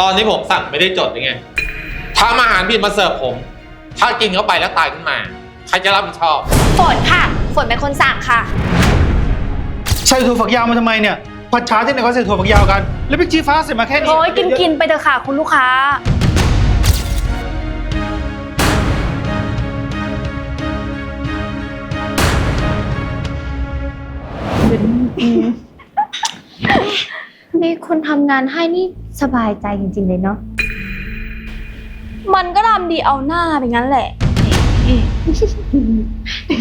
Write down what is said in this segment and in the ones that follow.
ตอนนี้ผมสั่งไม่ได้จดยังไงทำอาหารผิดมาเสิร์ฟผม ถ้ากินเข้าไปแล้วตายขึ้นมา ใครจะรับผิดชอบ ฝนค่ะ ฝนเป็นคนสั่งค่ะ ใส่ถั่วฝักยาวมาทำไมเนี่ย ผัดชาที่ไหนเขาใส่ถั่วฝักยาวกัน แล้วพริกชี้ฟ้าใส่มาแค่นี้โอ้ยกินกินไปเถอะค่ะ คุณลูกค้า นี่คุณทำงานให้นี่สบายใจจริง ๆ เลยเนาะ มันก็ทำดีเอาหน้าไปงั้นแหละ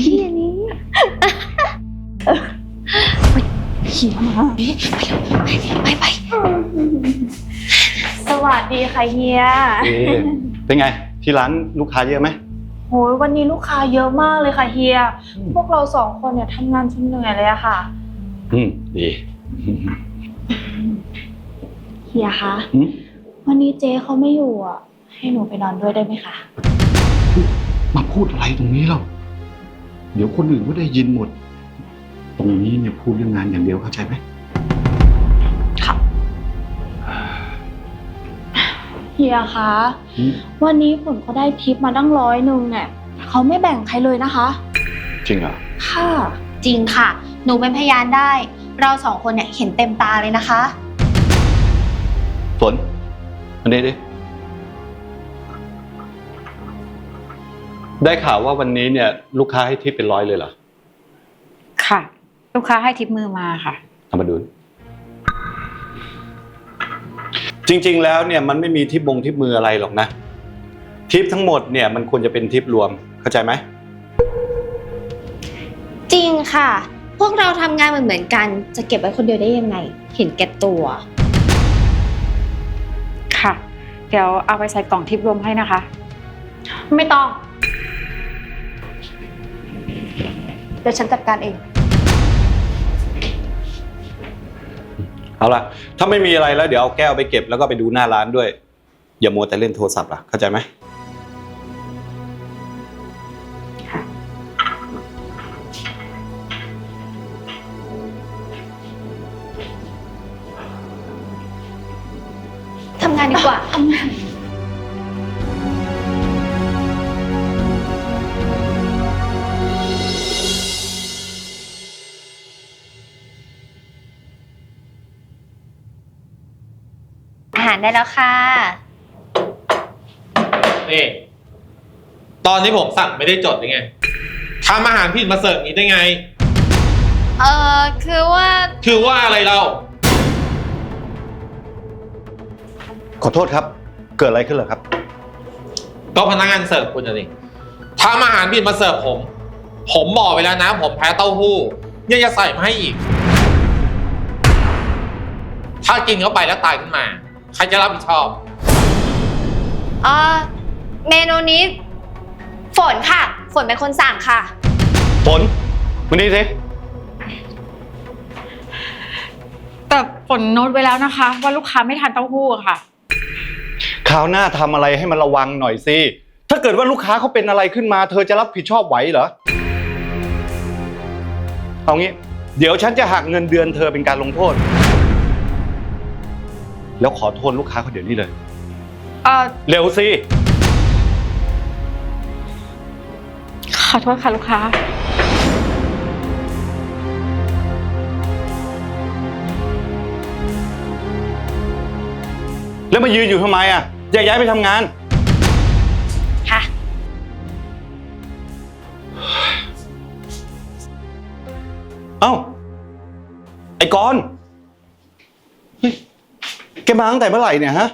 พี่อันนี้เขียมาไปไปสวัสดีค่ะเฮีย เอ๊ะเป็นไง ที่ร้านลูกค้าเยอะไหมโหยวันนี้ลูกค้าเยอะมากเลยค่ะเฮีย พวกเราสองคนเนี่ยทำงานจนเหนื่อยเลยอะค่ะ อืม ดี เฮียคะ อืมวันนี้เจ๊เขาไม่อยู่อะให้หนูไปนอนด้วยได้ไหมคะ มาพูดอะไรตรงนี้เราเดี๋ยวคนอื่นก็ได้ยินหมด ตรงนี้เนี่ยพูดเรื่องงานอย่างเดียวเข้าใจไหมเฮียคะ อืมวันนี้ฝนเขาได้ทิปมาตั้งร้อยหนึ่งเนี่ยเขาไม่แบ่งใครเลยนะคะ จริงเหรอ ค่ะ จริงค่ะ หนูเป็นพยานได้ เราสองคนเนี่ยเห็นเต็มตาเลยนะคะ ฝนมานี่ดิ ได้ข่าวว่าวันนี้เนี่ย ลูกค้าให้ทิปเป็นร้อยเลยเหรอค่ะ ลูกค้าให้ทิปมือมาค่ะ เอามาดู จริง ๆ แล้วเนี่ยมันไม่มีทิปบงทิปมืออะไรหรอกนะ ทิปทั้งหมดเนี่ยมันควรจะเป็นทิปรวมเข้าใจไหม จริงค่ะ พวกเราทำงานเหมือนเหมือนๆกัน จะเก็บไว้คนเดียวได้ยังไง เห็นแก่ตัวค่ะ เดี๋ยวเอาไปใส่กล่องทิปรวมให้นะคะ ไม่ต้อง เดี๋ยวฉันจัดการเอง เอาล่ะ ถ้าไม่มีอะไรแล้วเดี๋ยวเอาแก้วไปเก็บแล้วก็ไปดูหน้าร้านด้วย อย่ามัวแต่เล่นโทรศัพท์ล่ะ เข้าใจไหมานดีกว่า อาหารได้แล้วค่ะ นี่ตอนนี้ผมสั่งไม่ได้จดยังไงทำอาหารผิดมาเสิร์ฟอย่างนี้ได้ไง เออคือว่า คือว่าอะไรเรา ขอโทษครับ เกิดอะไรขึ้นเหรอครับ ก็พนักงานเสิร์ฟคุณน่ะนี่ทำอาหารผิดมาเสิร์ฟผม ผมบอกไปแล้วนะ ผมแพ้เต้าหู้ยังจะใส่มาให้อีก ถ้ากินเข้าไปแล้วตายขึ้นมา ใครจะรับผิดชอบ เออเมนูนี้ ฝนค่ะ ฝนเป็นคนสั่งค่ะ ฝนมานี่สิแต่ฝนโน้ตไว้แล้วนะคะ ว่าลูกค้าไม่ทานเต้าหู้อะค่ะ คราวหน้าทำอะไรให้มันระวังหน่อยสิ ถ้าเกิดว่าลูกค้าเขาเป็นอะไรขึ้นมา เธอจะรับผิดชอบไหวเหรอ เอางี้ เดี๋ยวฉันจะหักเงินเดือนเธอเป็นการลงโทษ แล้วขอโทษลูกค้าเขาเดี๋ยวนี้เลย เอ่อเร็วสิ ขอโทษค่ะลูกค้า แล้วมายืนอยู่ทำไมอะ แยกย้ายไปทำงาน ค่ะ เอ้า ไอ้กอนเฮ้ยแกมาตั้งแต่เมื่อไหร่เนี่ยฮะ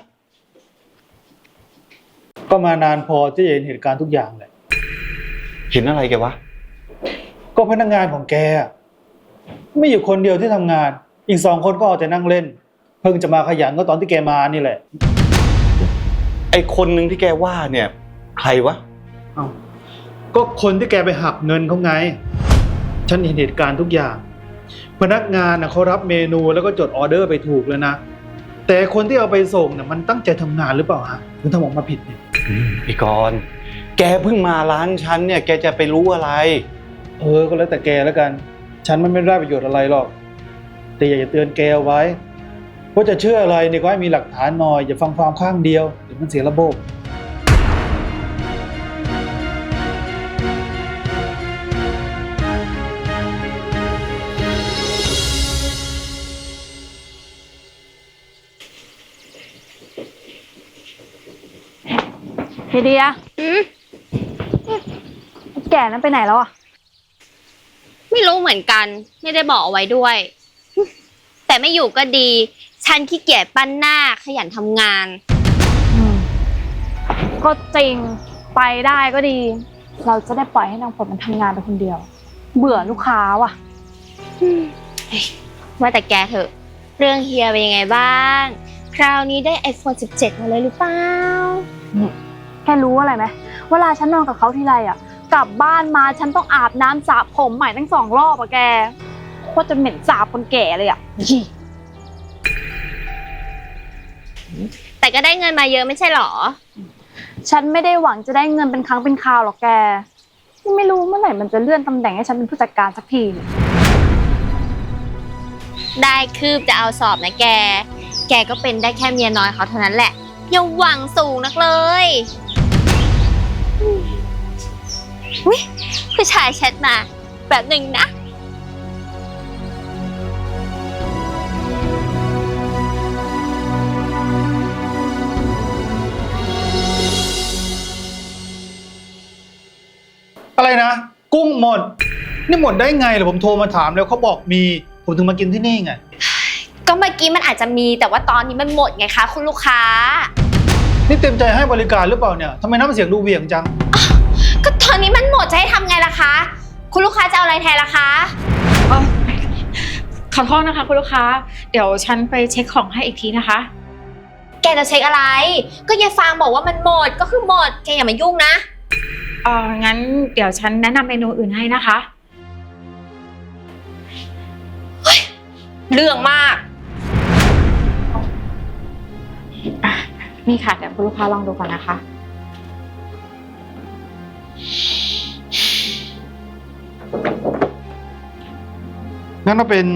ก็มานานพอที่จะเห็นเหตุการณ์ทุกอย่างแหละ เห็นอะไรแกวะ ก็พนักงานของแกอะไม่อยู่คนเดียวที่ทำงาน อีกสองคนก็เอาแต่นั่งเล่น เพิ่งจะมาขยันก็ตอนที่แกมานี่แหละ ไอ้คนหนึ่งที่แกว่าเนี่ย ใครวะ เอ้าก็คนที่แกไปหักเงินเขาไง ฉันเห็นเหตุการณ์ทุกอย่าง พนักงานนะเขารับเมนูแล้วก็จดออเดอร์ไปถูกเลยนะ แต่คนที่เอาไปส่งเนี่ยมันตั้งใจทำงานหรือเปล่าฮะถึงทำออกมาผิดเนี่ยไอ้กอนแกเพิ่งมาร้านฉันเนี่ย แกจะไปรู้อะไร เออ ก็แล้วแต่แกแล้วกัน ฉันมันไม่ได้ประโยชน์อะไรหรอก แต่อยากจะเตือนแกเอาไว้ ว่าจะเชื่ออะไรเนี่ยก็ให้มีหลักฐานหน่อย อย่าฟังความข้างเดียวเดี๋ยวมันเสียระบบ เฮเดียอืมแก่นั้นไปไหนแล้วอะ ไม่รู้เหมือนกัน ไม่ได้บอกเอาไว้ด้วย แต่ไม่อยู่ก็ดี ฉันขี้เกียจปั้นหน้าขยันทำงาน ก็จริงไปได้ก็ดี เราจะได้ปล่อยให้นางฝนมันทำงานไปคนเดียว เบื่อลูกค้าว่ะ ว่าแต่แกเถอะ เรื่องเฮียเป็นยังไงบ้าง คราวนี้ได้ iPhone 17 มาเลยหรือเปล่าแกรู้อะไรไหมเวลาฉันนอนกับเขาทีไรอะ กลับบ้านมาฉันต้องอาบน้ำสระผมใหม่ทั้งสองรอบอะแกโคตรจะเหม็นสาบคนแก่เลยอะยี่ แต่ก็ได้เงินมาเยอะไม่ใช่หรอ ฉันไม่ได้หวังจะได้เงินเป็นครั้งเป็นคราวหรอกแกไม่รู้เมื่อไหร่มันจะเลื่อนตำแหน่งให้ฉันเป็นผู้จัดการสักทีเนี่ยได้คืบจะเอาสอบนะแก แกก็เป็นได้แค่เมียน้อยเขาเท่านั้นแหละ อย่าหวังสูงนักเลยวิผู้ชายแชทมาแบบหนึ่งนะ อะไรนะ กุ้งหมด นี่หมดได้ไงล่ะผมโทรมาถามแล้วเขาบอกมี ผมถึงมากินที่นี่ไง ก็เมื่อกี้มันอาจจะมีแต่ว่าตอนนี้มันหมดไงคะคุณลูกค้า นี่เต็มใจให้บริการหรือเปล่าเนี่ยทำไมน้ำเสียงดูเหวี่ยงจัง ก็ตอนนี้มันหมดจะให้ทำไงล่ะคะ คุณลูกค้าจะเอาอะไรแทนล่ะคะ เอ้าขอโทษนะคะ คุณลูกค้า เดี๋ยวฉันไปเช็คของให้อีกทีนะคะ แกจะเช็คอะไร ก็ยายฟางบอกว่ามันหมดก็คือหมดแกอย่ามายุ่งนะ เอองั้นเดี๋ยวฉันแนะนำเมนูอื่นให้นะคะ เรื่องมากอะนี่ค่ะเดี๋ยวคุณลูกค้าลองดูก่อนนะคะ งั้นเราเป็น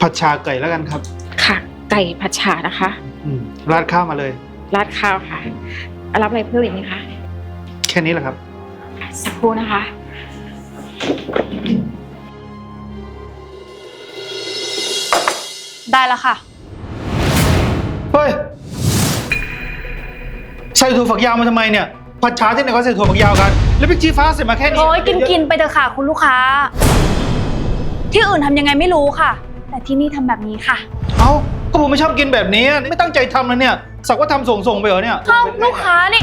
ผัดชาไก่แล้วกันครับ ค่ะ ไก่ผัดฉานะคะ อืมราดข้าวมาเลย ราดข้าวค่ะ รับอะไรเพิ่มอีกไหมคะ แค่นี้แหละครับ สักครู่นะคะ ได้แล้วค่ะ เฮ้ย ใส่ถั่วฝักยาวมาทำไมเนี่ย ผัดชาที่ไหนก็ใส่ถั่วฝักยาวกัน แล้วพริกชี้ฟ้าใส่มาแค่นี้โอ้ยกินกินไปเถอะค่ะ คุณลูกค้า ที่อื่นทำยังไงไม่รู้ค่ะ แต่ที่นี่ทำแบบนี้ค่ะ เอ้าก็ผมไม่ชอบกินแบบนี้ ไม่ตั้งใจทำนะเนี่ย สักว่าทำส่งส่งๆไปเหรอเนี่ยเข้าลูกค้านี่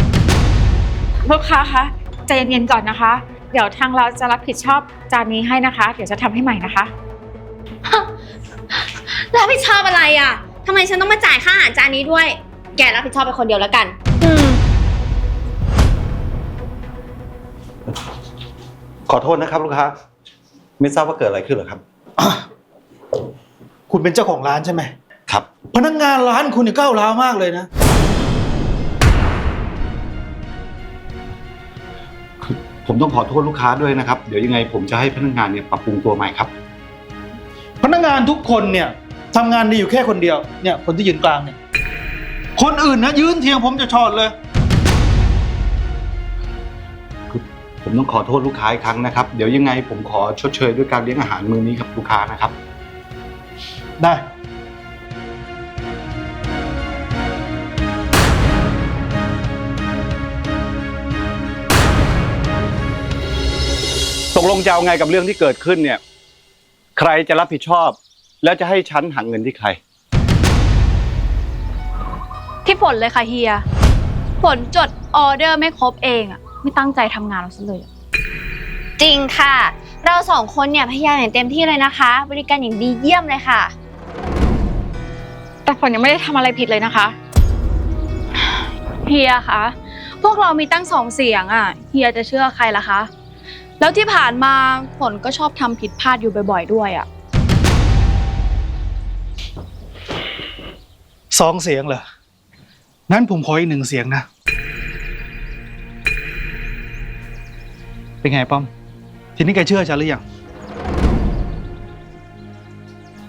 ลูกค้าคะใจเย็นๆก่อนนะคะ เดี๋ยวทางเราจะรับผิดชอบจานนี้ให้นะคะ เดี๋ยวจะทำให้ใหม่นะคะ รับผิดชอบอะไรอะทำไมฉันต้องมาจ่ายค่าอาหารจานนี้ด้วย แกรับผิดชอบไปคนเดียวแล้วกัน อืม ขอโทษนะครับลูกค้า ไม่ทราบว่าเกิดอะไรขึ้นเหรอครับ คุณเป็นเจ้าของร้านใช่ไหมครับ พนักงานร้านคุณเนี่ยก้าวร้าวมากเลยนะ ผมต้องขอโทษลูกค้าด้วยนะครับ เดี๋ยวยังไงผมจะให้พนักงานเนี่ยปรับปรุงตัวใหม่ครับ พนักงานทุกคนเนี่ยทำงานดีอยู่แค่คนเดียวเนี่ยคนที่ยืนกลางเนี่ยคนอื่นนะยืนเทียงผมจะชอดเลย ผมต้องขอโทษลูกค้าอีกครั้งนะครับ เดี๋ยวยังไงผมขอชดเชยด้วยการเลี้ยงอาหารมื้อนี้กับลูกค้านะครับ ได้ กลงจะเอาไงกับเรื่องที่เกิดขึ้นเนี่ย ใครจะรับผิดชอบ แล้วจะให้ฉันหักเงินที่ใคร ที่ฝนเลยค่ะเฮียฝนจดออเดอร์ไม่ครบเองอะไม่ตั้งใจทำงานเราซะเลยอะจริงค่ะ เราสองคนเนี่ยพยายามอย่างเต็มที่เลยนะคะ บริการอย่างดีเยี่ยมเลยค่ะ แต่ฝนยังไม่ได้ทำอะไรผิดเลยนะคะ เฮียคะพวกเรามีตั้งสองเสียงอะเฮียจะเชื่อใครล่ะคะ แล้วที่ผ่านมาฝนก็ชอบทำผิดพลาดอยู่บ่อยๆด้วยอะสองเสียงเหรอ งั้นผมขออีกหนึ่งเสียงนะ เป็นไงป้อม ทีนี้แกเชื่อฉันหรือยัง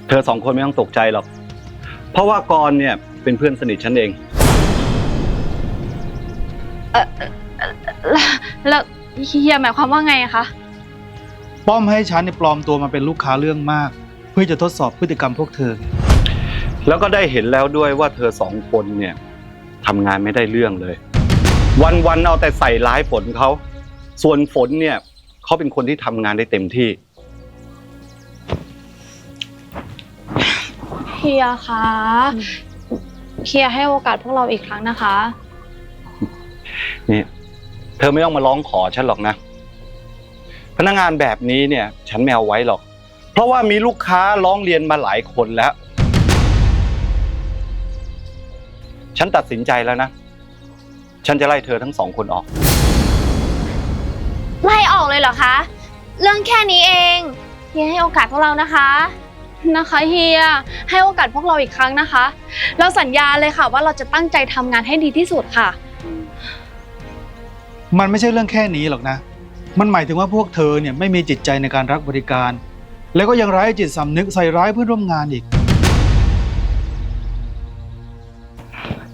เธอสองคนไม่ต้องตกใจหรอก เพราะว่ากรณ์เนี่ยเป็นเพื่อนสนิทฉันเอง แล้วแล้ว เฮียหมายความว่าไงอะคะ ป้อมให้ฉันเนี่ยปลอมตัวมาเป็นลูกค้าเรื่องมาก เพื่อจะทดสอบพฤติกรรมพวกเธอ แล้วก็ได้เห็นแล้วด้วยว่าเธอสองคนเนี่ยทำงานไม่ได้เรื่องเลย วันๆเอาแต่ใส่ร้ายฝนเขา ส่วนฝนเนี่ยเขาเป็นคนที่ทำงานได้เต็มที่ เฮียคะเฮียให้โอกาสพวกเราอีกครั้งนะคะนี่ เธอไม่ต้องมาร้องขอฉันหรอกนะ พนักงานแบบนี้เนี่ย ฉันไม่เอาไว้หรอก เพราะว่ามีลูกค้าร้องเรียนมาหลายคนแล้ว ฉันตัดสินใจแล้วนะ ฉันจะไล่เธอทั้งสองคนออก ไล่ออกเลยเหรอคะ เรื่องแค่นี้เองเฮียให้โอกาสพวกเรานะคะนะคะเฮียให้โอกาสพวกเราอีกครั้งนะคะ เราสัญญาเลยค่ะว่าเราจะตั้งใจทำงานให้ดีที่สุดค่ะ มันไม่ใช่เรื่องแค่นี้หรอกนะ มันหมายถึงว่าพวกเธอเนี่ยไม่มีจิตใจในการรักบริการ แล้วก็ยังไร้จิตสำนึกใส่ร้ายเพื่อนร่วมงานอีก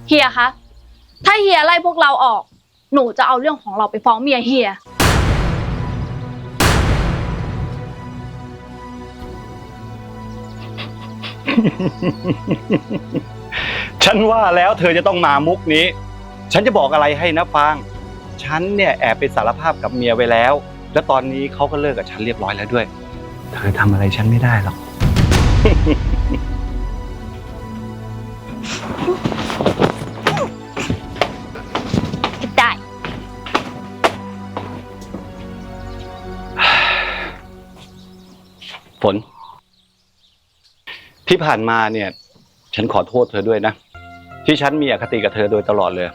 เฮียคะ ถ้าเฮียไล่พวกเราออก หนูจะเอาเรื่องของเราไปฟ้องเมียเฮีย ฉันว่าแล้วเธอจะต้องมามุกนี้ ฉันจะบอกอะไรให้นะฟาง ฉันเนี่ยแอบไปสารภาพกับเมียไว้แล้ว แล้วตอนนี้เขาก็เลิกกับฉันเรียบร้อยแล้วด้วย เธอทำอะไรฉันไม่ได้หรอกได้ ฝน ที่ผ่านมาเนี่ย ฉันขอโทษเธอด้วยนะ ที่ฉันมีอคติกับเธอโดยตลอดเลย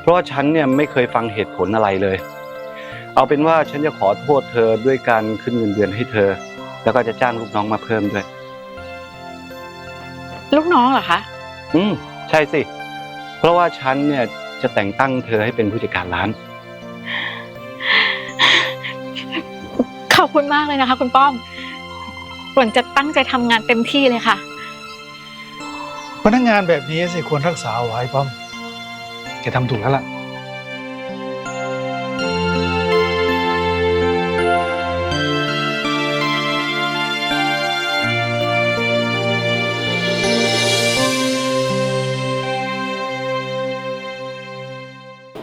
เพราะว่าฉันเนี่ยไม่เคยฟังเหตุผลอะไรเลย เอาเป็นว่าฉันจะขอโทษเธอด้วยการขึ้นเงินเดือนให้เธอ แล้วก็จะจ้างลูกน้องมาเพิ่มด้วย ลูกน้องเหรอคะ อืมใช่สิ เพราะว่าฉันเนี่ยจะแต่งตั้งเธอให้เป็นผู้จัดการร้าน ขอบคุณมากเลยนะคะ คุณป้อมฝนจะตั้งใจทำงานเต็มที่เลยค่ะ พนักงานแบบนี้สิควรรักษาเอาไว้ป้อม แกทำถูกแล้วล่ะ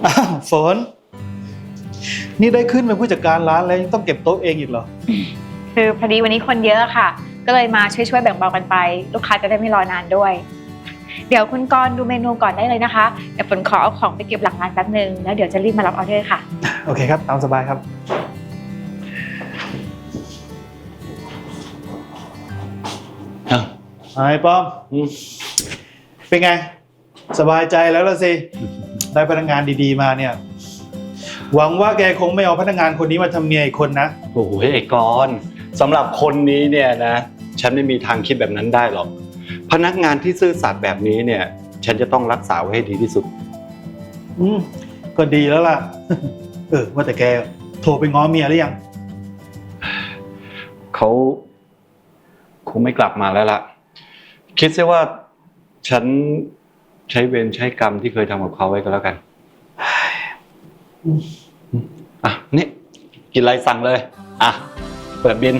อ้าวฝน นี่ได้ขึ้นเป็นผู้จัดการร้านแล้วยังต้องเก็บโต๊ะเองอีกเหรอ คือพอดีวันนี้คนเยอะค่ะ ก็เลยมาช่วยๆแบ่งเบากันไป ลูกค้าจะได้ไม่รอนานด้วย เดี๋ยวคุณกรณ์ดูเมนูก่อนได้เลยนะคะ เดี๋ยวฝนขอเอาของไปเก็บหลังร้านแป๊บนึง แล้วเดี๋ยวจะรีบมารับออเดอร์ค่ะ โอเคครับ ตามสบายครับไอ้ป้อม อืมเป็นไง สบายใจแล้วละสิ ได้พนักงานดีๆมาเนี่ย หวังว่าแกคงไม่เอาพนักงานคนนี้มาทำเมียอีกคนนะ โอ้โหไอ้กรณ์สำหรับคนนี้เนี่ยนะ ฉันไม่มีทางคิดแบบนั้นได้หรอก พนักงานที่ซื่อสัตย์แบบนี้เนี่ย ฉันจะต้องรักษาไว้ให้ดีที่สุด อืมก็ดีแล้วล่ะ เออ ว่าแต่แกโทรไปง้อเมียหรือยัง เขาคงไม่กลับมาแล้วล่ะ คิดซะว่าฉันใช้เวรใช้กรรมที่เคยทำกับเขาไว้ก็แล้วกันอืมอะ นี่ กินอะไรสั่งเลย อะ เปิดบิน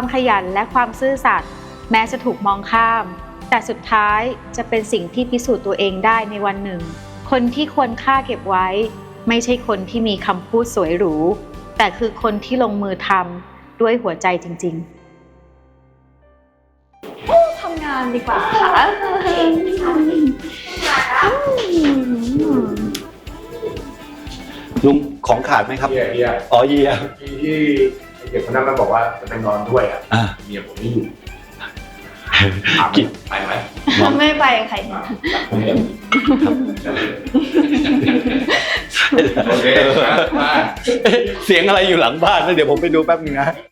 ความขยันและความซื่อสัตย์แม้จะถูกมองข้าม แต่สุดท้ายจะเป็นสิ่งที่พิสูจน์ตัวเองได้ในวันหนึ่ง คนที่ควรค่าเก็บไว้ ไม่ใช่คนที่มีคำพูดสวยหรู แต่คือคนที่ลงมือทำด้วยหัวใจจริง ๆทำงานดีกว่าค่ะลุงของขาดไหมครับเฮียเฮียอ๋อเยีย ที่ที่ไอ้ เด็กคนนั้นมันบอกว่าจะไปนอนด้วยอะอะเมียผมไม่อยู่ถามกินไปไหมไม่ไปใครโอเคนะมาเสียงอะไรอยู่หลังบ้านนะเดี๋ยวผมไปดูแป๊บนึงนะ